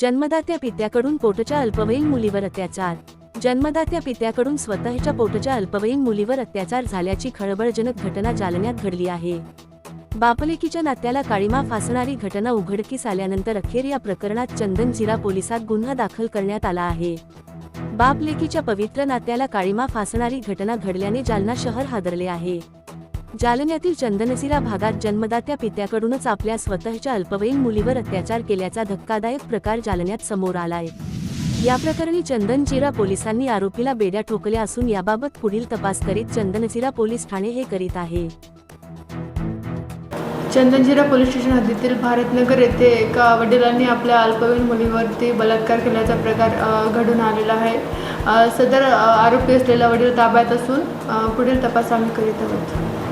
जन्मदात्या पित्याकडून पोटच्या अल्पवयीन मुलीवर अत्याचार. जन्मदात्या पित्याकडून स्वतःच्या पोटच्या अल्पवयीन मुलीवर अत्याचार झाल्याची खळबळजनक घटना जालन्यात घडली आहे. बापलेकीच्या नात्याला काळीमा फासणारी घटना उघडकीस आल्यानंतर अखेर या प्रकरणात चंदनझिरा पोलिसात गुन्हा दाखल करण्यात आला आहे. बापलेकीच्या पवित्र नात्याला काळीमा फासणारी घटना घडल्याने जालना शहर हादरले आहे. जालन्यातील चंदनसिरा भागात जन्मदात्या पित्याकडूनच आपल्या स्वतःच्या अल्पवयीन मुलीवर अत्याचार केल्याचा धक्कादायक प्रकार जालन्यात समोर आलाय. या प्रकरणी चंदनचिरा पोलिसांनी आरोपीला बेड्या ठोकल्या असून याबाबत पुढील तपास करीत चंदनचिरा पोलीस ठाणे हे करीत आहे. चंदनजिरा पोलीस स्टेशन हद्दीतील भारतनगर येथे एका वडिलांनी आपल्या अल्पवयीन मुलीवरती बलात्कार केल्याचा प्रकार घडून आलेला आहे. सदर आरोपी असलेला वडील ताब्यात असून पुढील तपास आम्ही करीत आहोत.